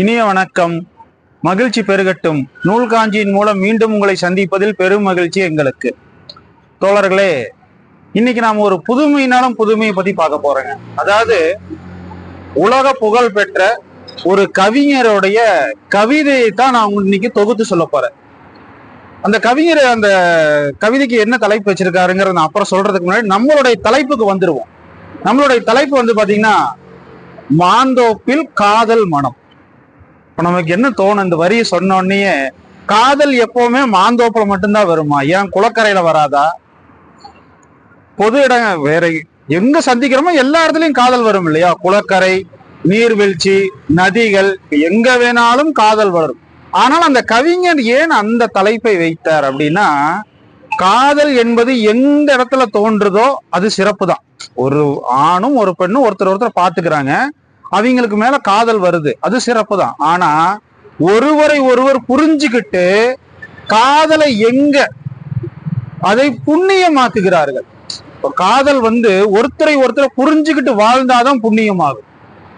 இனிய வணக்கம். மகிழ்ச்சி பெருகட்டும். நூல் காஞ்சியின் மூலம் மீண்டும் உங்களை சந்திப்பதில் பெரும் மகிழ்ச்சி எங்களுக்கு. தோழர்களே இன்னைக்கு நாம் ஒரு புதுமையினாலும் புதுமையை பத்தி பார்க்க போறேங்க. அதாவது உலக புகழ் பெற்ற ஒரு கவிஞருடைய கவிதையை தான் நான் இன்னைக்கு தொகுத்து சொல்ல போறேன். அந்த கவிஞர் அந்த கவிதைக்கு என்ன தலைப்பு வச்சிருக்காருங்கிறத நான் அப்புறம் சொல்றதுக்கு முன்னாடி நம்மளுடைய தலைப்புக்கு வந்துருவோம். நம்மளுடைய தலைப்பு வந்து பாத்தீங்கன்னா மாந்தோப்பில் காதல் மனம். இப்போ நமக்கு என்ன தோணும்? இந்த வரியை சொன்னோடனே காதல் எப்பவுமே மாந்தோப்பில் மட்டும்தான் வருமா? ஏன் குளக்கரையில வராதா? பொது இடங்க வேற எங்க சந்திக்கிறோமோ எல்லா இடத்துலயும் காதல் வரும் இல்லையா? குளக்கரை நீர்வீழ்ச்சி நதிகள் எங்க வேணாலும் காதல் வரும். ஆனால் அந்த கவிஞர் ஏன் அந்த தலைப்பை வைத்தார் அப்படின்னா காதல் என்பது எந்த இடத்துல தோன்றுதோ அது சிறப்பு தான் ஒரு ஆணும் ஒரு பெண்ணும் ஒருத்தர் ஒருத்தர் பாத்துக்கிறாங்க அவங்களுக்கு மேல காதல் வருது. அது சிறப்பு தான் ஆனா ஒருவரை ஒருவர் புரிஞ்சுக்கிட்டு காதலை எங்க அதை புண்ணியமாக்குகிறார்கள். காதல் வந்து ஒருத்தரை ஒருத்தரை புரிஞ்சுக்கிட்டு வாழ்ந்தாதான் புண்ணியமாகும்.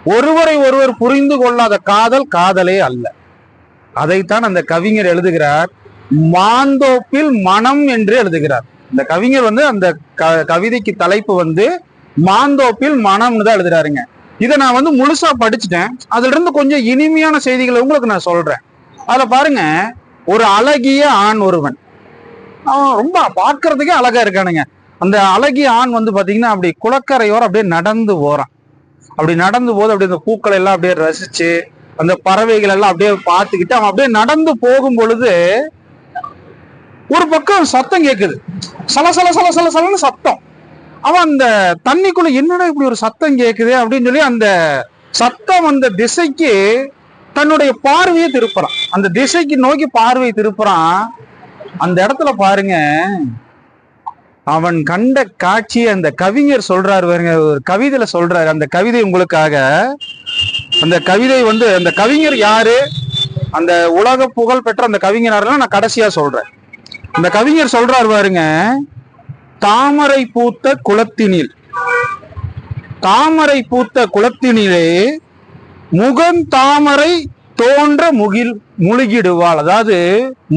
ஒருவரை ஒருவர் புரிந்து கொள்ளாத காதல் காதலே அல்ல. அதைத்தான் அந்த கவிஞர் எழுதுகிறார். மாந்தோப்பில் மனம் என்று எழுதுகிறார். இந்த கவிஞர் வந்து அந்த க- கவிதைக்கு தலைப்பு வந்து மாந்தோப்பில் மனம்னு தான் எழுதுறாருங்க. இதை நான் வந்து முழுசா படிச்சுட்டேன். அதுல இருந்து கொஞ்சம் இனிமையான செய்திகளை உங்களுக்கு நான் சொல்றேன். அதுல பாருங்க ஒரு அழகிய ஆண் ஒருவன். அவன் ரொம்ப பார்க்கறதுக்கே அழகா இருக்கானுங்க. அந்த அழகிய ஆண் வந்து பாத்தீங்கன்னா அப்படி குளக்கரையோரம் அப்படியே நடந்து போறான். அப்படி நடந்து போது அப்படியே அந்த பூக்களை எல்லாம் அப்படியே ரசிச்சு அந்த பறவைகள் எல்லாம் அப்படியே பார்த்துக்கிட்டு அவன் அப்படியே நடந்து போகும் பொழுது ஒரு பக்கம் சத்தம் கேக்குது. சல சல சல சல சலன்னு சத்தம். அவன் அந்த தண்ணிக்குள்ள என்னடா இப்படி ஒரு சத்தம் கேக்குது அப்படின்னு சொல்லி அந்த சத்தம் அந்த திசைக்கு தன்னுடைய பார்வையை திருப்புறான். அந்த திசைக்கு நோக்கி பார்வையை திருப்புறான். அந்த இடத்துல பாருங்க அவன் கண்ட காட்சி அந்த கவிஞர் சொல்றாரு பாருங்க ஒரு கவிதையில சொல்றாரு. அந்த கவிதை உங்களுக்காக. அந்த கவிதை வந்து அந்த கவிஞர் யாரு? அந்த உலக புகழ் பெற்ற அந்த கவிஞர் நான் கடைசியா சொல்றேன். அந்த கவிஞர் சொல்றாரு பாருங்க தாமரை பூத்த குளத்தினில். தாமரை பூத்த குளத்தினிலே முகம் தாமரை தோன்ற முகில் முழுகிடுவாள். அதாவது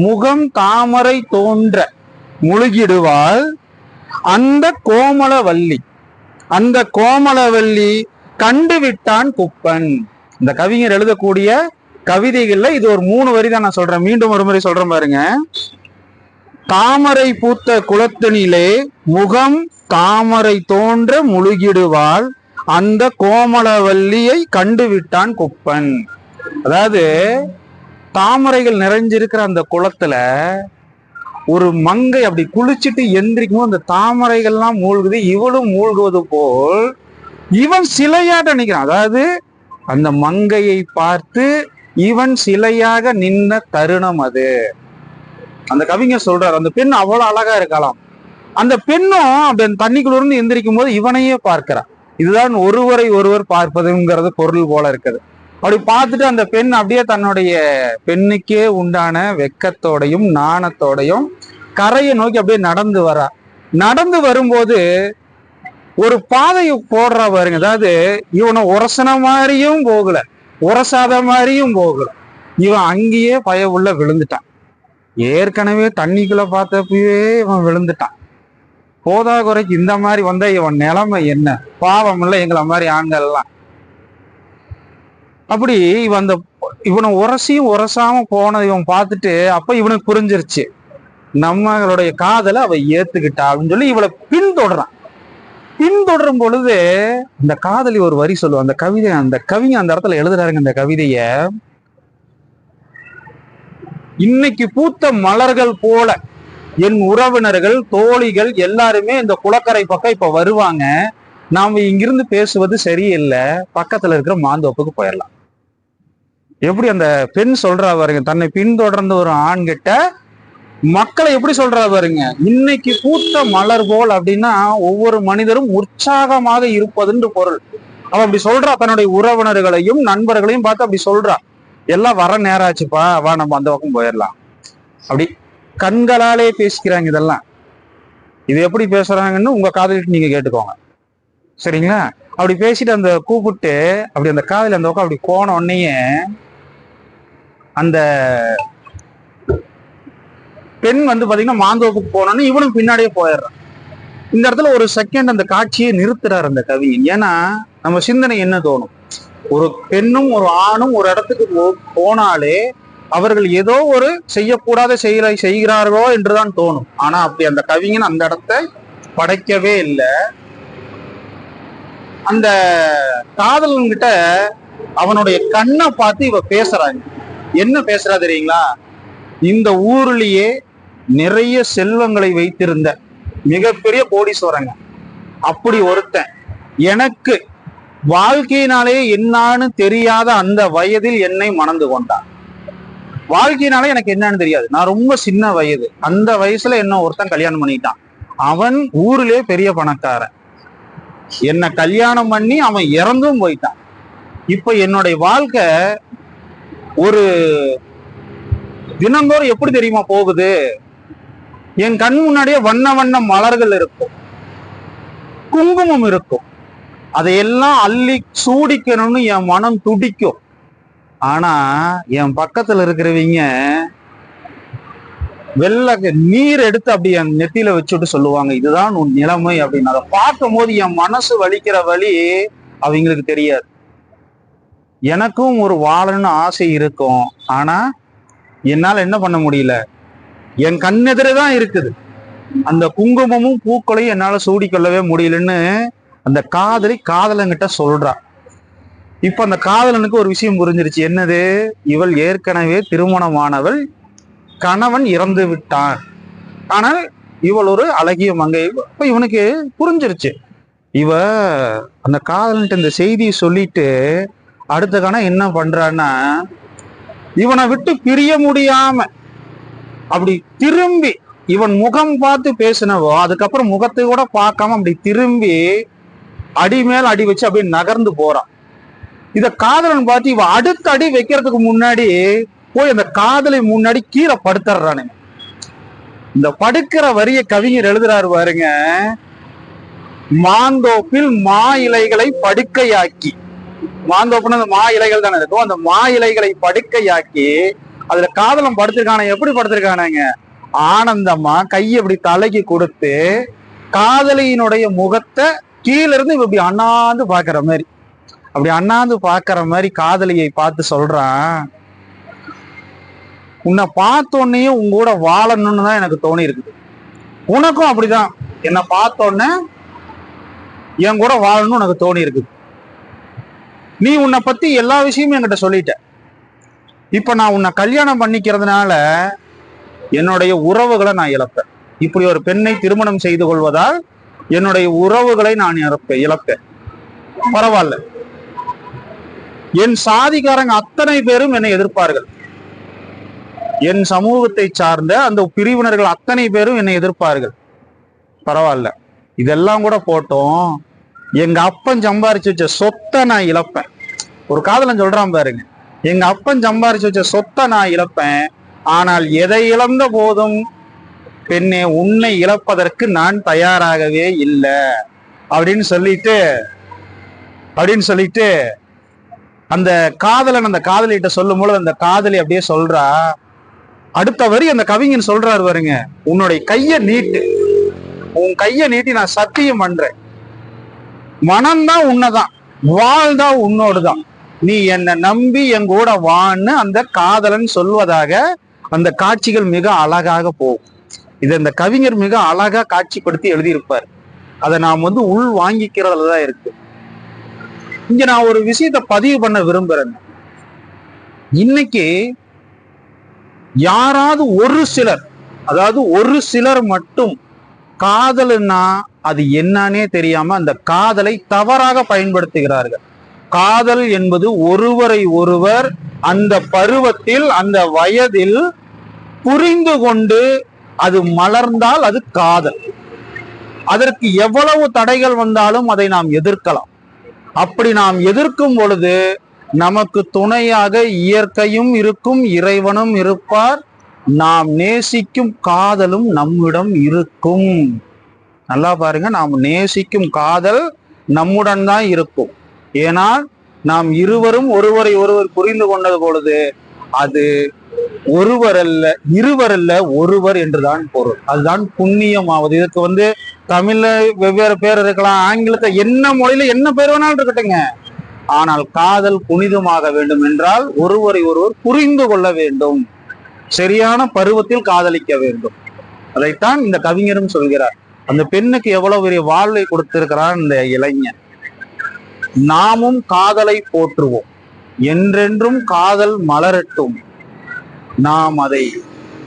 முகம் தாமரை தோன்ற முழுகிடுவாள். அந்த கோமலவல்லி அந்த கோமளவல்லி கண்டுவிட்டான் குப்பன். இந்த கவிஞர் எழுதக்கூடிய கவிதைகள்ல இது ஒரு மூணு வரி தான் நான் சொல்றேன். மீண்டும் ஒரு முறை சொல்றேன் பாருங்க. தாமரை பூத்த குளத்தினிலே முகம் தாமரை தோன்ற முழுகிடுவாள். அந்த கோமளவல்லியை கண்டுவிட்டான் குப்பன். அதாவது தாமரைகள் நிறைஞ்சிருக்கிற அந்த குளத்துல ஒரு மங்கை அப்படி குளிச்சுட்டு எந்திரிக்கும் அந்த தாமரைகள்லாம் மூழ்குது இவளும் மூழ்குவது போல் இவன் சிலையாட்ட நினைக்கிறான் அதாவது அந்த மங்கையை பார்த்து இவன் சிலையாக நின்ன தருணம் அது. அந்த கவிஞர் சொல்றாரு அந்த பெண் அவ்வளவு அழகா இருக்கலாம். அந்த பெண்ணும் அப்படி தண்ணிக்குள்ள இருந்து எந்திரிக்கும் போது இவனையே பார்க்கிறான் இதுதான் ஒருவரை ஒருவர் பார்ப்பதுங்கிறது பொருள் போல இருக்குது. அப்படி பார்த்துட்டு அந்த பெண் அப்படியே தன்னுடைய பெண்ணுக்கே உண்டான வெக்கத்தோடையும் நாணத்தோடையும் கரையை நோக்கி அப்படியே நடந்து வரா. நடந்து வரும்போது ஒரு பாதையை போடுறா பாருங்க. அதாவது இவனை உரசன மாதிரியும் போகல. உரசாத மாதிரியும் போகல. இவன் அங்கேயே பய உள்ள விழுந்துட்டான். ஏற்கனவே தண்ணிக்குள்ள பார்த்தப்பவே இவன் விழுந்துட்டான். போதா குறைக்கு இந்த மாதிரி வந்த இவன் நிலைமை என்ன? பாவம் இல்ல எங்களை மாதிரி ஆண்கள்லாம். அப்படி இவன் அந்த இவனை உரசியும் உரசாம போனதை இவன் பார்த்துட்டு அப்ப இவனுக்கு புரிஞ்சிருச்சு. நம்மளுடைய காதலை அவ ஏத்துக்கிட்டா அப்படின்னு சொல்லி இவளை பின்தொடரான் பின்தொடரும் பொழுது இந்த காதலி ஒரு வரி சொல்லுவான். அந்த கவிதை அந்த கவிஞர் அந்த இடத்துல எழுதுறாருங்க அந்த கவிதைய. இன்னைக்கு பூத்த மலர்கள் போல என் உறவினர்கள் தோழிகள் எல்லாருமே இந்த குளக்கரை பக்கம் இப்ப வருவாங்க. நாம இங்கிருந்து பேசுவது சரியில்லை. பக்கத்துல இருக்கிற மாந்தோப்புக்கு போயிடலாம். எப்படி அந்த பெண் சொல்றா பாருங்க தன்னை பின்தொடர்ந்த ஒரு ஆண் கிட்ட மக்களை எப்படி சொல்றா பாருங்க இன்னைக்கு பூத்த மலர் போல் அப்படின்னா ஒவ்வொரு மனிதரும் உற்சாகமாக இருப்பதுன்னு பொருள். அவ அப்படி சொல்றா தன்னுடைய உறவினர்களையும் நண்பர்களையும் பார்த்து அப்படி சொல்றா. எல்லாம் வர நேரம் ஆச்சுப்பா வா நம்ம அந்த பக்கம் போயிடலாம். அப்படி கண்களாலே பேசிக்கிறாங்க இதெல்லாம். இது எப்படி பேசுறாங்கன்னு உங்க காதலிட்டு நீங்க கேட்டுக்கோங்க. சரிங்களா? அப்படி பேசிட்டு அந்த கூப்பிட்டு அப்படி அந்த காதல் அந்த பக்கம் அப்படி போன உடனேயே அந்த பெண் வந்து பாத்தீங்கன்னா மாந்தோப்புக்கு போனோன்னு இவனும் பின்னாடியே போயிடுறான். இந்த இடத்துல ஒரு செகண்ட் அந்த காட்சியை நிறுத்துறாரு அந்த கவி. ஏன்னா நம்ம சிந்தனை என்ன தோணும்? ஒரு பெண்ணும் ஒரு ஆணும் ஒரு இடத்துக்கு போ- போனாலே அவர்கள் ஏதோ ஒரு செய்யக்கூடாத செயலை செய்கிறார்களோ என்றுதான் தோணும். ஆனா அப்படி அந்த கவிஞன் அந்த இடத்தை படைக்கவே இல்லை. அந்த காதலன்கிட்ட அவனுடைய கண்ணை பார்த்து இவ பேசுறாங்க. என்ன பேசுறா தெரியுங்களா? இந்த ஊர்லயே நிறைய செல்வங்களை வைத்திருந்த மிகப்பெரிய கோடீஸ்வரங்க. அப்படி ஒருத்தன். எனக்கு வாழ்க்கையினாலே என்னான்னு தெரியாத அந்த வயதில் என்னை மணந்து கொண்டான் வாழ்க்கையினாலே எனக்கு என்னன்னு தெரியாது. நான் ரொம்ப சின்ன வயது. அந்த வயசுல என்ன ஒருத்தன் கல்யாணம் பண்ணிட்டான். அவன் ஊர்லயே பெரிய பணக்காரன். என்ன கல்யாணம் பண்ணி அவன் இறந்தும் போயிட்டான். இப்ப என்னுடைய வாழ்க்கை ஒரு தினந்தோறும் எப்படி தெரியுமா போகுது? என் கண் முன்னாடியே வண்ண வண்ண மலர்கள் இருக்கும். குங்குமம் இருக்கும். அதையெல்லாம் அள்ளி சூடிக்கணும்னு என் மனம் துடிக்கும். ஆனா என் பக்கத்துல இருக்கிறவங்க வெள்ள நீர் எடுத்து அப்படி என் நெத்தியில வச்சுட்டு சொல்லுவாங்க இதுதான் உன் நிலைமை அப்படின்னு. அதை பார்க்கும் போது என் மனசு வலிக்கிற வழி அவங்களுக்கு தெரியாது. எனக்கும் ஒரு வாழணும்னு ஆசை இருக்கும். ஆனா என்னால என்ன பண்ண முடியல? என் கண்ணெதிரே தான் இருக்குது. அந்த குங்குமமும் பூக்களையும் என்னால சூடிக்கொள்ளவே முடியலன்னு அந்த காதலி காதலங்கிட்ட சொல்றா. இப்ப அந்த காதலனுக்கு ஒரு விஷயம் புரிஞ்சிருச்சு. என்னது? இவள் ஏற்கனவே திருமணமானவள் கணவன் இறந்து விட்டான். ஆனால் இவள் ஒரு அழகிய மங்கை. இப்ப இவனுக்கு புரிஞ்சிருச்சு. இவ அந்த காதலன்ட்டு இந்த செய்தியை சொல்லிட்டு அடுத்த கணம் என்ன பண்றான்னா இவனை விட்டு பிரிய முடியாம அப்படி திரும்பி இவன் முகம் பார்த்து பேசினவோ அதுக்கப்புறம் முகத்தை கூட பார்க்காம அப்படி திரும்பி அடி மேல அடி வச்சு அப்படியே நகர்ந்து போறான். இத காதலன் பார்த்து இவன் அடுத்த அடி வைக்கிறதுக்கு முன்னாடி போய் அந்த காதலை முன்னாடி கீழே படுத்துறானுங்க இந்த படுக்கிற வரிய கவிஞர் எழுதுறாரு பாருங்க. மாந்தோப்பில் மா இலைகளை படுக்கையாக்கி. மாந்தோப்புன்னு அந்த மா இலைகள் தானே இருக்கும். அந்த மா இலைகளை படுக்கையாக்கி அதுல காதலம் படுத்திருக்கான. எப்படி படுத்திருக்கானுங்க? ஆனந்தமா கையை இப்படி தலைக்கு கொடுத்து காதலியினுடைய முகத்தை கீழ இருந்து இவ இப்படி அண்ணாந்து பாக்குற மாதிரி. அப்படி அண்ணாந்து பாக்குற மாதிரி காதலியை பார்த்து சொல்றான். உன்னை பார்த்த உடனே உங்க கூட வாழணும்னு தான் எனக்கு தோணி இருக்குது உனக்கும் அப்படிதான். என்னை பார்த்த உடனே என் கூட வாழணும்னு உனக்கு தோணி இருக்குது நீ உன்னை பத்தி எல்லா விஷயமும் என்கிட்ட சொல்லிட்ட. இப்ப நான் உன்னை கல்யாணம் பண்ணிக்கிறதுனால என்னுடைய உறவுகளை நான் இழப்பேன். இப்படி ஒரு பெண்ணை திருமணம் செய்து கொள்வதால் என்னுடைய உறவுகளை நான் இழப்பேன் இழப்பேன். பரவாயில்ல. என் சாதிக்காரங்க அத்தனை பேரும் என்னை எதிர்ப்பார்கள். என் சமூகத்தை சார்ந்த அந்த பிரிவினர்கள் அத்தனை பேரும் என்னை எதிர்ப்பார்கள். பரவாயில்ல. இதெல்லாம் கூட போட்டோம். எங்க அப்பன் சம்பாரிச்சு வச்ச சொத்தை நான் இழப்பேன். ஒரு காதலன் சொல்றான் பாருங்க. எங்க அப்பன் சம்பாரிச்சு வச்ச சொத்தை நான் இழப்பேன். ஆனால் எதை இழந்த போதும் பெண்ணே உன்னை இழப்பதற்கு நான் தயாராகவே இல்லை. அப்படின்னு சொல்லிட்டு அப்படின்னு சொல்லிட்டு அந்த காதலன் அந்த காதலிட்ட சொல்லும் பொழுது அந்த காதலி அப்படியே சொல்றா அடுத்த வரி அந்த கவிஞன் சொல்றாரு பாருங்க உன்னுடைய கைய நீட்டு உன் கைய நீட்டி நான் சத்தியம் பண்றேன். மனம்தான் உன்னதான் வாழ்தான் உன்னோடுதான். நீ என்னை நம்பி என் கூட வான்னு அந்த காதலன் சொல்வதாக அந்த காட்சிகள் மிக அழகாக போகும். இதை இந்த கவிஞர் மிக அழகா காட்சிப்படுத்தி எழுதியிருப்பார். அதை நாம் வந்து உள் வாங்கிக்கிறதுல தான் இருக்கு. இங்க நான் ஒரு விஷயத்த பதிவு பண்ண விரும்புறேன். இன்னைக்கு யாராவது ஒரு சிலர் அதாவது ஒரு சிலர் மட்டும் காதல்னா அது என்னன்னே தெரியாம அந்த காதலை தவறாக பயன்படுத்துகிறார்கள். காதல் என்பது ஒருவரை ஒருவர் அந்த பருவத்தில் அந்த வயதில் புரிந்து கொண்டு அது மலர்ந்தால் அது காதல். அதற்கு எவ்வளவு தடைகள் வந்தாலும் அதை நாம் எதிர்க்கலாம். அப்படி நாம் எதிர்க்கும் பொழுது நமக்கு துணையாக இயற்கையும் இருக்கும் இறைவனும் இருப்பார். நாம் நேசிக்கும் காதலும் நம்மிடம் இருக்கும். நல்லா பாருங்க நாம் நேசிக்கும் காதல் நம்முடன் தான் இருக்கும். ஏனால் நாம் இருவரும் ஒருவரை ஒருவர் புரிந்து கொண்டது பொழுது அது ஒருவர் அல்ல இருவர் அல்ல ஒருவர் என்றுதான் பொருள். அதுதான் புண்ணியமாவது. இதுக்கு வந்து தமிழ்ல வெவ்வேறு பேர் இருக்கலாம் ஆங்கிலத்தை என்ன மொழியில என்ன பேர் வேணாலும் இருக்கட்டுங்க ஆனால் காதல் புனிதமாக வேண்டும் என்றால் ஒருவரை ஒருவர் புரிந்து கொள்ள வேண்டும். சரியான பருவத்தில் காதலிக்க வேண்டும். அதைத்தான் இந்த கவிஞரும் சொல்கிறார். அந்த பெண்ணுக்கு எவ்வளவு பெரிய வாழ்வை கொடுத்திருக்கிறான் இந்த இளைஞன். நாமும் காதலை போற்றுவோம். என்றென்றும் காதல் மலரட்டும். நாம் அதை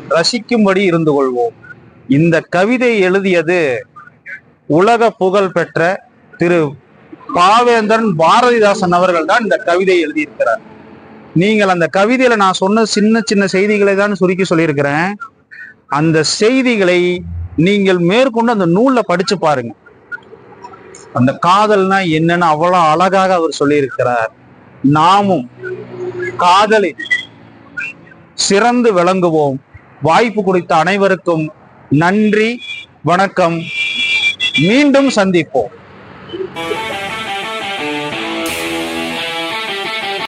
ரசிக்கும்படி இருந்து கொள்வோம். இந்த கவிதை எழுதியது உலக புகழ் பெற்ற திரு பாவேந்தரன் பாரதிதாசன் அவர்கள் தான் இந்த கவிதை எழுதியிருக்கிறார். நீங்கள் அந்த கவிதையில நான் சொன்ன சின்ன சின்ன செய்திகளை தான் சுருக்கி சொல்லியிருக்கிறேன். அந்த செய்திகளை நீங்கள் மேற்கொண்டு அந்த நூல்ல படிச்சு பாருங்க. அந்த காதல்னா என்னன்னு அவ்வளவு அழகாக அவர் சொல்லியிருக்கிறார். நாமும் காதலில் சிறந்து விளங்குவோம். வாய்ப்பு கொடுத்த அனைவருக்கும் நன்றி வணக்கம். மீண்டும் சந்திப்போம்.